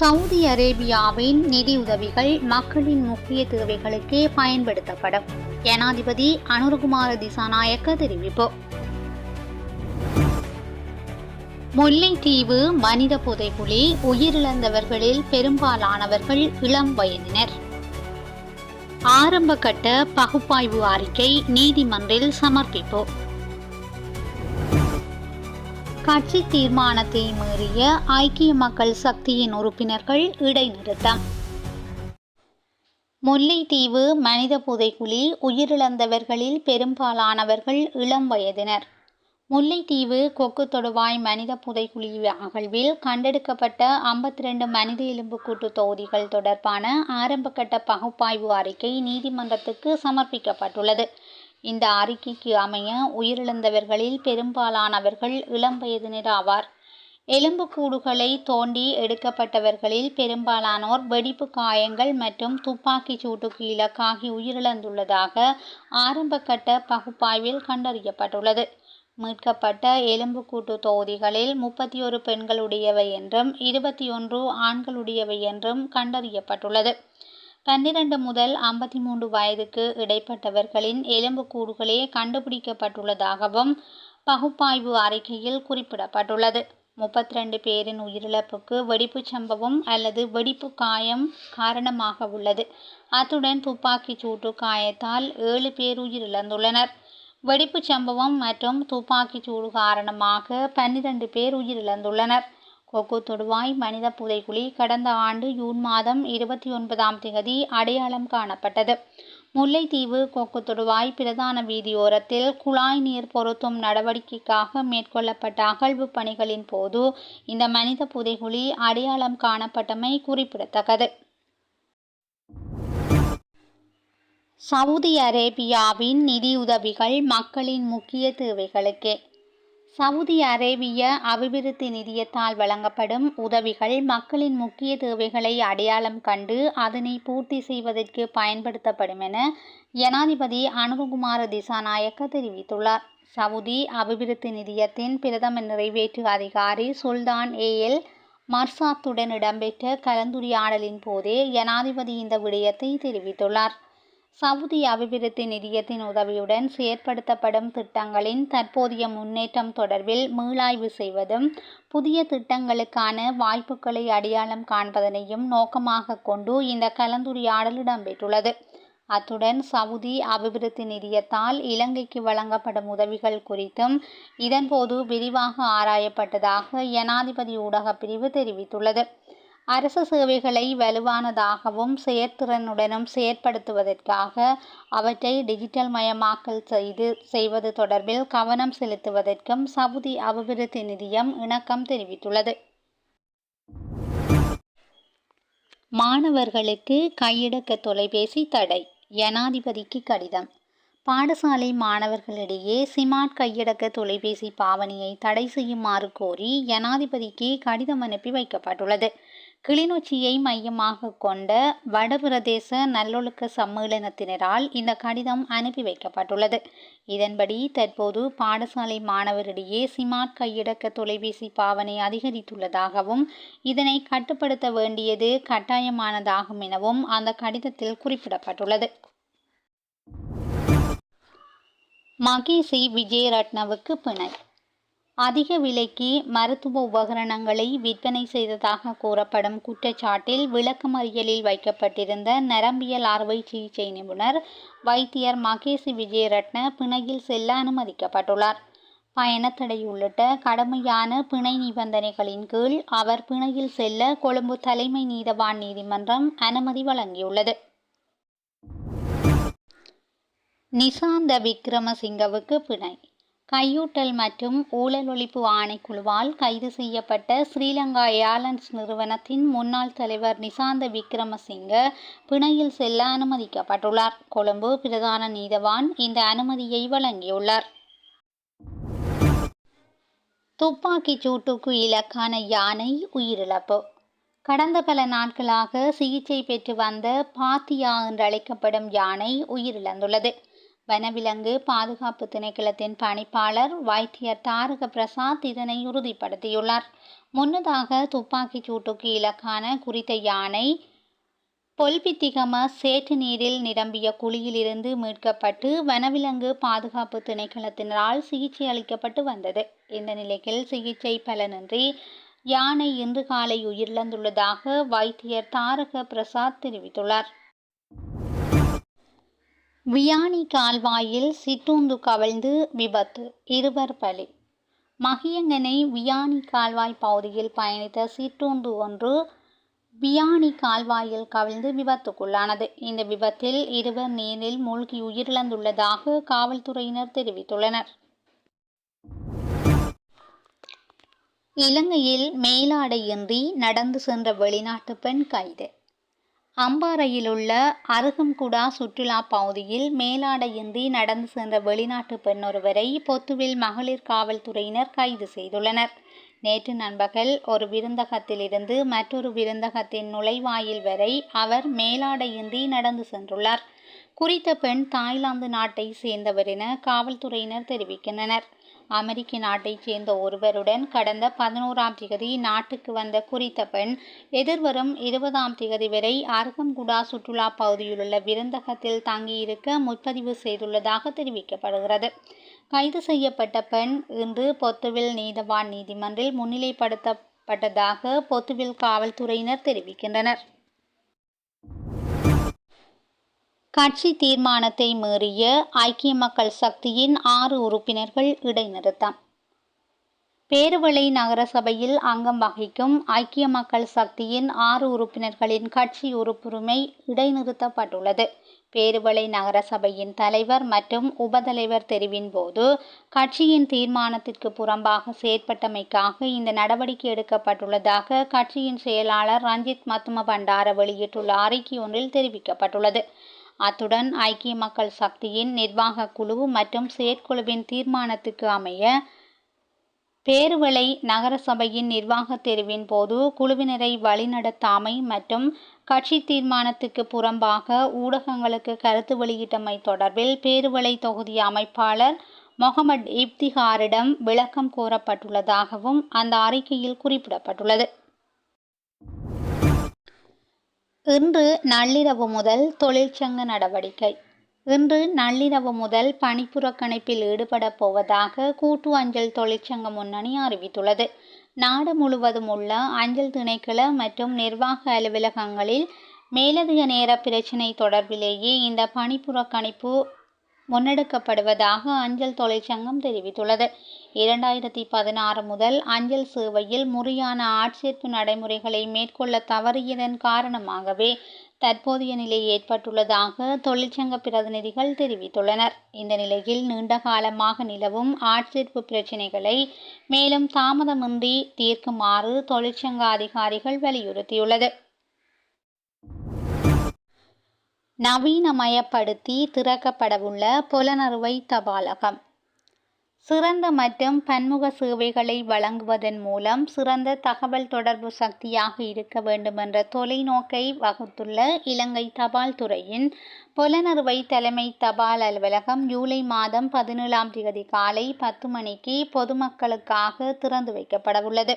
Saudi அரேபியாவின் நிதியுதவிகள் மக்களின் முக்கிய தேவைகளுக்கே பயன்படுத்தப்படும். ஜனாதிபதி அனுர்குமார திசாநாயக்க தெரிவிப்பு. முல்லைத்தீவு மனித புதைப்புலி உயிரிழந்தவர்களில் பெரும்பாலானவர்கள் இளம் வயதினர். ஆரம்பகட்ட பகுப்பாய்வு அறிக்கை நீதிமன்றில் சமர்ப்பிப்பு. கட்சி தீர்மானத்தை மீறிய ஐக்கிய மக்கள் சக்தியின் உறுப்பினர்கள் இடைநிறுத்தம். முல்லைத்தீவு மனித புதைக்குழி உயிரிழந்தவர்களில் பெரும்பாலானவர்கள் இளம் வயதினர். முல்லைத்தீவு கொக்கு தொடுவாய் மனித புதைக்குழி அகழ்வில் கண்டெடுக்கப்பட்ட ஐம்பத்தி ரெண்டு மனித எலும்புக்கூட்டு தொகுதிகள் தொடர்பான ஆரம்பகட்ட பகுப்பாய்வு அறிக்கை நீதிமன்றத்துக்கு சமர்ப்பிக்கப்பட்டுள்ளது. இந்த அறிக்கைக்கு அமைய உயிரிழந்தவர்களில் பெரும்பாலானவர்கள் இளம் வயதினர் ஆவார் எலும்புக்கூடுகளை தோண்டி எடுக்கப்பட்டவர்களில் பெரும்பாலானோர் வெடிப்பு காயங்கள் மற்றும் துப்பாக்கிச் சூட்டுக்கு இலக்காகி உயிரிழந்துள்ளதாக ஆரம்பகட்ட பகுப்பாய்வில் கண்டறியப்பட்டுள்ளது. மீட்கப்பட்ட எலும்புக்கூட்டு தொகுதிகளில் முப்பத்தி ஒரு பெண்களுடையவை என்றும் இருபத்தி ஒன்று ஆண்களுடையவை என்றும் கண்டறியப்பட்டுள்ளது. பன்னிரண்டு முதல் ஐம்பத்தி மூன்று வயதுக்கு இடைப்பட்டவர்களின் எலும்புக்கூடுகளே கண்டுபிடிக்கப்பட்டுள்ளதாகவும் பகுப்பாய்வு அறிக்கையில் குறிப்பிடப்பட்டுள்ளது. முப்பத்தி ரெண்டு பேரின் உயிரிழப்புக்கு வெடிப்புச் சம்பவம் அல்லது வெடிப்பு காயம் காரணமாக உள்ளது. அத்துடன் துப்பாக்கிச் சூட்டு காயத்தால் ஏழு பேர் உயிரிழந்துள்ளனர். வெடிப்புச் சம்பவம் மற்றும் துப்பாக்கிச் சூடு காரணமாக பன்னிரண்டு பேர் உயிரிழந்துள்ளனர். கொக்கு தொடுவாய் மனித புதைக்குழி கடந்த ஆண்டு ஜூன் மாதம் இருபத்தி ஒன்பதாம் தேதி அடையாளம் காணப்பட்டது. முல்லைத்தீவு கொக்கு தொடுவாய் பிரதான வீதியோரத்தில் குழாய் நீர் பொருத்தும் நடவடிக்கைக்காக மேற்கொள்ளப்பட்ட அகழ்வு பணிகளின் போது இந்த மனித புதைகுழி அடையாளம் காணப்பட்டமை குறிப்பிடத்தக்கது. சவுதி அரேபியாவின் நிதியுதவிகள் மக்களின் முக்கிய தேவைகளுக்கே. சவுதி அரேபிய அபிவிருத்தி நிதியத்தால் வழங்கப்படும் உதவிகள் மக்களின் முக்கிய தேவைகளை அடையாளம் கண்டு அதனை பூர்த்தி செய்வதற்கு பயன்படுத்தப்படும் என ஜனாதிபதி அனுபகுமார திசாநாயக்க தெரிவித்துள்ளார். சவுதி அபிவிருத்தி நிதியத்தின் பிரதம நிறைவேற்று அதிகாரி சுல்தான் ஏஎல் மர்சாத்துடன் இடம்பெற்ற கலந்துரையாடலின் போதே ஜனாதிபதி இந்த விடயத்தை தெரிவித்துள்ளார். சவுதி அபிவிருத்தி நிதியத்தின் உதவியுடன் செயற்படுத்தப்படும் திட்டங்களின் தற்போதைய முன்னேற்றம் தொடர்பில் மீளாய்வு செய்வதும் புதிய திட்டங்களுக்கான வாய்ப்புகளை அடையாளம் காண்பதனையும் நோக்கமாக கொண்டு இந்த கலந்துரையாடல் இடம்பெற்றுள்ளது அத்துடன் சவுதி அபிவிருத்தி நிதியத்தால் இலங்கைக்கு வழங்கப்படும் உதவிகள் குறித்தும் இதன்போது விரிவாக ஆராயப்பட்டதாக ஜனாதிபதி ஊடகப் பிரிவு தெரிவித்துள்ளது. அரசு சேவைகளை வலுவானதாகவும் செயற்திறனுடனும் செயற்படுத்துவதற்காக அவற்றை டிஜிட்டல் மயமாக்கல் செய்து செய்வது தொடர்பில் கவனம் செலுத்துவதற்கும் சவுதி அபிவிருத்தி நிதியம் இணக்கம் தெரிவித்துள்ளது. மாணவர்களுக்கு கையடக்க தொலைபேசி தடை ஜனாதிபதிக்கு கடிதம். பாடசாலை மாணவர்களிடையே சிமார்ட் கையடக்க தொலைபேசி பாவனையை தடை செய்யுமாறு கோரி ஜனாதிபதிக்கு கடிதம் அனுப்பி வைக்கப்பட்டுள்ளது. கிளிநொச்சியை மையமாக கொண்ட வடபிரதேச நல்லொழுக்க சம்மேளனத்தினரால் இந்த கடிதம் அனுப்பி வைக்கப்பட்டுள்ளது. இதன்படி தற்போது பாடசாலை மாணவரிடையே சிமார்ட் கையடக்க தொலைபேசி பாவனை அதிகரித்துள்ளதாகவும் இதனை கட்டுப்படுத்த வேண்டியது கட்டாயமானதாகும் எனவும் அந்த கடிதத்தில் குறிப்பிடப்பட்டுள்ளது. மகேசி விஜயரட்னவுக்கு பிணை அதிக விலைக்கு மருத்துவ உபகரணங்களை விற்பனை செய்ததாக கூறப்படும் குற்றச்சாட்டில் விளக்கமறியலில் வைக்கப்பட்டிருந்த நரம்பியல் அறுவை சிகிச்சை நிபுணர் வைத்தியர் மகேசி விஜயரட்ன பிணையில் செல்ல அனுமதிக்கப்பட்டுள்ளார். பயணத்தடை உள்ளிட்ட கடுமையான பிணை நிபந்தனைகளின் கீழ் அவர் பிணையில் செல்ல கொழும்பு தலைமை நீதவான் நீதிமன்றம் அனுமதி வழங்கியுள்ளது. நிசாந்த விக்ரமசிங்கவுக்கு பிணை. கையூட்டல் மற்றும் ஊழல் ஒழிப்பு ஆணைக்குழுவால் கைது செய்யப்பட்ட ஸ்ரீலங்கா ஏர்லைன்ஸ் நிறுவனத்தின் முன்னாள் தலைவர் நிசாந்த விக்ரமசிங்க பிணையில் செல்ல அனுமதிக்கப்பட்டுள்ளார். கொழும்பு பிரதான நீதவான் இந்த அனுமதியை வழங்கியுள்ளார். துப்பாக்கிச் சூட்டுக்கு இலக்கான யானை உயிரிழப்பு. கடந்த பல நாட்களாக சிகிச்சை பெற்று வந்த பாத்தியா என்று அழைக்கப்படும் யானை உயிரிழந்துள்ளது. வனவிலங்கு பாதுகாப்பு திணைக்களத்தின் பணிப்பாளர் வைத்தியர் தாரக பிரசாத் இதனை உறுதிப்படுத்தியுள்ளார். முன்னதாக துப்பாக்கிச் சூட்டுக்கு இலக்கான குறித்த யானை பொல்பித்திகம சேற்று நீரில் நிரம்பிய குழியிலிருந்து மீட்கப்பட்டு வனவிலங்கு பாதுகாப்பு திணைக்களத்தினரால் சிகிச்சை அளிக்கப்பட்டு வந்தது. இந்த நிலையில் சிகிச்சை பலனின்றி யானை இன்று காலை உயிரிழந்துள்ளதாக வைத்தியர் தாரக பிரசாத் தெரிவித்துள்ளார். வியானி கால்வாயில் சிற்றுந்து கவிழ்ந்து விபத்து. இருவர் பலி. மகியங்கனை வியானி கால்வாய் பகுதியில் பயணித்த சிற்றுந்து ஒன்று வியானி கால்வாயில் கவிழ்ந்து விபத்துக்குள்ளானது. இந்த விபத்தில் இருவர் நீரில் மூழ்கி உயிரிழந்துள்ளதாக காவல்துறையினர் தெரிவித்துள்ளனர். இலங்கையில் மேலாடையின்றி நடந்து சென்ற வெளிநாட்டு பெண் கைது. அம்பாறையில் உள்ள அருகம்குடா சுற்றுலா பகுதியில் மேலாடையின்றி நடந்து சென்ற வெளிநாட்டு பெண் ஒருவரை பொத்துவில் மகளிர் காவல்துறையினர் கைது செய்துள்ளனர். நேற்று நண்பகல் ஒரு விருந்தகத்திலிருந்து மற்றொரு விருந்தகத்தின் நுழைவாயில் வரை அவர் மேலாடையின்றி நடந்து சென்றுள்ளார். குறித்த பெண் தாய்லாந்து நாட்டை சேர்ந்தவர் என காவல்துறையினர் தெரிவிக்கின்றனர். அமெரிக்க நாட்டைச் சேர்ந்த ஒருவருடன் கடந்த பதினோராம் திகதி நாட்டுக்கு வந்த குறித்த பெண் எதிர்வரும் இருபதாம் திகதி வரை அருகம்குடா சுற்றுலா பகுதியிலுள்ள விருந்தகத்தில் தங்கியிருக்க முற்பதிவு செய்துள்ளதாக தெரிவிக்கப்படுகிறது. கைது செய்யப்பட்ட பெண் இன்று பொத்துவில் நீதவான் நீதிமன்றில் முன்னிலைப்படுத்தப்பட்டதாக பொத்துவில் காவல்துறையினர் தெரிவிக்கின்றனர். கட்சி தீர்மானத்தை மீறிய ஐக்கிய மக்கள் சக்தியின் ஆறு உறுப்பினர்கள் இடைநிறுத்தம். பேருவளை நகரசபையில் அங்கம் வகிக்கும் ஐக்கிய மக்கள் சக்தியின் ஆறு உறுப்பினர்களின் கட்சி உறுப்புரிமை இடைநிறுத்தப்பட்டுள்ளது. பேருவளை நகரசபையின் தலைவர் மற்றும் உபதலைவர் தெரிவின் போது கட்சியின் தீர்மானத்திற்கு புறம்பாக செயற்பட்டமைக்காக இந்த நடவடிக்கை எடுக்கப்பட்டுள்ளதாக கட்சியின் செயலாளர் ரஞ்சித் மத்தும பண்டார வெளியிட்டுள்ள அறிக்கை ஒன்றில் தெரிவிக்கப்பட்டுள்ளது. அத்துடன் ஐக்கிய மக்கள் சக்தியின் நிர்வாக குழு மற்றும் செயற்குழுவின் தீர்மானத்துக்கு அமைய பேருவளை நகரசபையின் நிர்வாக தெரிவின் போது குழுவினரை வழிநடத்தாமை மற்றும் கட்சி தீர்மானத்துக்கு புறம்பாக ஊடகங்களுக்கு கருத்து வெளியிட்டமை தொடர்பில் பேருவளை தொகுதி அமைப்பாளர் மொஹமட் இப்திகாரிடம் விளக்கம் கோரப்பட்டுள்ளதாகவும் அந்த அறிக்கையில் குறிப்பிடப்பட்டுள்ளது. இன்று நள்ளிரவு முதல் தொழிற்சங்க நடவடிக்கை. இன்று நள்ளிரவு முதல் பணிப்புறக்கணிப்பில் ஈடுபடப் போவதாக கூட்டு அஞ்சல் தொழிற்சங்க முன்னணி அறிவித்துள்ளது. நாடு முழுவதும் உள்ள அஞ்சல் திணைக்கள மற்றும் நிர்வாக அலுவலகங்களில் மேலதிக நேர பிரச்சினை தொடர்பிலேயே இந்த பணிப்புறக்கணிப்பு முன்னெடுக்கப்படுவதாக அஞ்சல் தொழிற்சங்கம் தெரிவித்துள்ளது. இரண்டாயிரத்தி பதினாறு முதல் அஞ்சல் சேவையில் முறையான ஆட்சேர்ப்பு நடைமுறைகளை மேற்கொள்ள தவறியதன் காரணமாகவே தற்போதைய நிலை ஏற்பட்டுள்ளதாக தொழிற்சங்க பிரதிநிதிகள் தெரிவித்துள்ளனர். இந்த நிலையில் நீண்ட காலமாக நிலவும் ஆட்சேர்ப்பு பிரச்சினைகளை மேலும் தாமதமின்றி தீர்க்குமாறு தொழிற்சங்க அதிகாரிகள் வலியுறுத்தியுள்ளது. நவீனமயப்படுத்தி திறக்கப்படவுள்ள புலனறுவை தபாலகம். சிறந்த மற்றும் பன்முக சேவைகளை வழங்குவதன் மூலம் சிறந்த தகவல் தொடர்பு சக்தியாக இருக்க வேண்டும் என்ற தொலைநோக்கை வகுத்துள்ள இலங்கை தபால் துறையின் புலனறுவை தலைமை தபால் அலுவலகம் ஜூலை மாதம் பதினேழாம் தேதி காலை பத்து மணிக்கு பொதுமக்களுக்காக திறந்து வைக்கப்படவுள்ளது.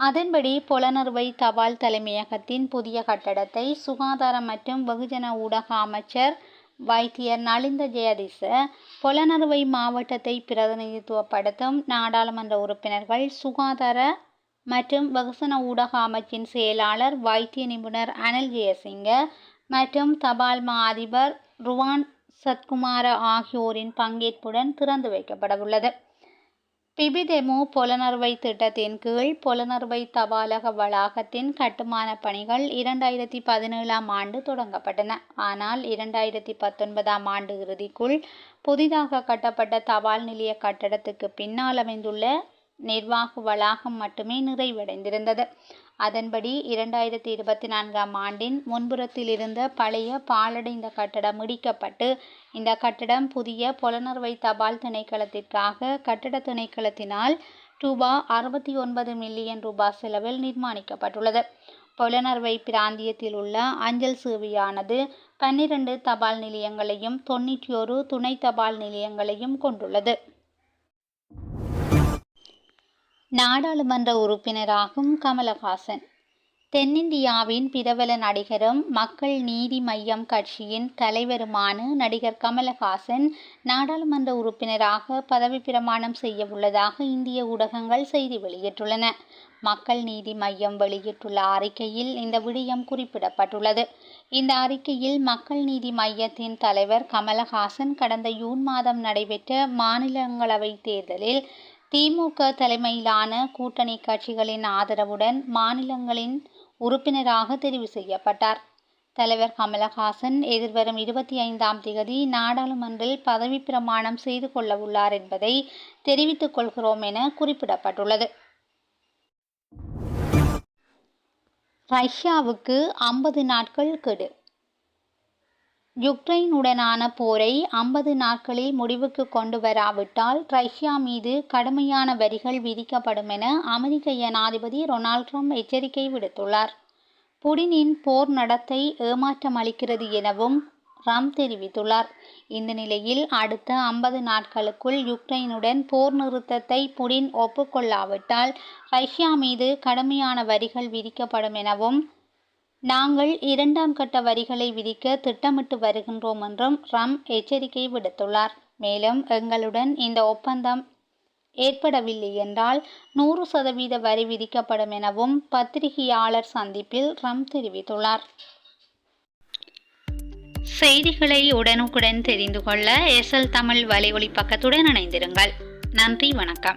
அதன்படி புலனறுவை தபால் தலைமையகத்தின் புதிய கட்டடத்தை சுகாதார மற்றும் வெகுஜன ஊடக அமைச்சர் வைத்தியர் நலிந்த ஜெயதிச புலனறுவை மாவட்டத்தை பிரதிநிதித்துவப்படுத்தும் நாடாளுமன்ற உறுப்பினர்கள் சுகாதார மற்றும் வெகுசன ஊடக அமைச்சின் செயலாளர் வைத்திய நிபுணர் அனில் ஜெயசிங்க மற்றும் தபால் மா அதிபர் ருவான் சத்குமார ஆகியோரின் பங்கேற்புடன் திறந்து வைக்கப்படவுள்ளது. பிபிதெமு புலனறுவை திட்டத்தின் கீழ் புலனறுவை தபாலக வளாகத்தின் கட்டுமான பணிகள் இரண்டாயிரத்தி பதினேழாம் ஆண்டு தொடங்கப்பட்டன. ஆனால் இரண்டாயிரத்தி பத்தொன்பதாம் ஆண்டு இறுதிக்குள் புதிதாக கட்டப்பட்ட தபால் நிலைய கட்டடத்துக்கு பின்னால் அமைந்துள்ள நிர்வாக வளாகம் மட்டுமே நிறைவடைந்திருந்தது. அதன்படி இரண்டாயிரத்தி இருபத்தி நான்காம் ஆண்டின் முன்புறத்தில் இருந்த பழைய பாழடைந்த கட்டடம் இடிக்கப்பட்டு இந்த கட்டடம் புதிய புலனர்வை தபால் திணைக்களத்திற்காக கட்டட திணைக்களத்தினால் ரூபா அறுபத்தி ஒன்பது மில்லியன் ரூபாய் செலவில் நிர்மாணிக்கப்பட்டுள்ளது. புலனர்வை பிராந்தியத்தில் உள்ள அஞ்சல் சேவையானது பன்னிரண்டு தபால் நிலையங்களையும் தொண்ணூற்றி ஒரு துணை தபால் நிலையங்களையும் கொண்டுள்ளது. நாடாளுமன்ற உறுப்பினராகும் கமலஹாசன். தென்னிந்தியாவின் பிரபல நடிகரும் மக்கள் நீதி மையம் கட்சியின் தலைவருமான நடிகர் கமலஹாசன் நாடாளுமன்ற உறுப்பினராக பதவி பிரமாணம் செய்ய உள்ளதாக இந்திய ஊடகங்கள் செய்தி வெளியிட்டுள்ளன. மக்கள் நீதி மையம் வெளியிட்டுள்ள அறிக்கையில் இந்த விடயம் குறிப்பிடப்பட்டுள்ளது. இந்த அறிக்கையில் மக்கள் நீதி மையத்தின் தலைவர் கமலஹாசன் கடந்த ஜூன் மாதம் நடைபெற்ற மாநிலங்களவை தேர்தலில் திமுக தலைமையிலான கூட்டணி கட்சிகளின் ஆதரவுடன் மாநிலங்களின் உறுப்பினராக தெரிவு செய்யப்பட்டார். தலைவர் கமலஹாசன் எதிர்வரும் இருபத்தி ஐந்தாம் திகதி நாடாளுமன்றில் பதவி பிரமாணம் செய்து கொள்ள உள்ளார் என்பதை தெரிவித்துக் கொள்கிறோம் என குறிப்பிடப்பட்டுள்ளது. ரஷ்யாவுக்கு ஐம்பது நாட்கள் கெடு. யுக்ரைனுடனான போரை ஐம்பது நாட்களில் முடிவுக்கு கொண்டு வராவிட்டால் ரஷ்யா மீது கடுமையான வரிகள் விதிக்கப்படும் என அமெரிக்க ஜனாதிபதி ரொனால்ட் ட்ரம்ப் எச்சரிக்கை விடுத்துள்ளார். புடினின் போர் நடத்தை ஏமாற்றம் அளிக்கிறது எனவும் ரம் தெரிவித்துள்ளார். இந்த நிலையில் அடுத்த ஐம்பது நாட்களுக்குள் யுக்ரைனுடன் போர் நிறுத்தத்தை புடின் ஒப்புக்கொள்ளாவிட்டால் ரஷ்யா மீது கடுமையான வரிகள் விதிக்கப்படும் எனவும் நாங்கள் இரண்டாம் கட்ட வரிகளை விதிக்க திட்டமிட்டு வருகின்றோம் என்றும் ரம் எச்சரிக்கை விடுத்துள்ளார். மேலும் எங்களுடன் இந்த ஒப்பந்தம் ஏற்படவில்லை என்றால் நூறு சதவீத வரி விதிக்கப்படும் எனவும் பத்திரிகையாளர் சந்திப்பில் ரம் தெரிவித்துள்ளார். செய்திகளை உடனுக்குடன் தெரிந்து கொள்ள எஸ்எல் தமிழ் வலையொலி பக்கத்துடன் இணைந்திருங்கள். நன்றி வணக்கம்.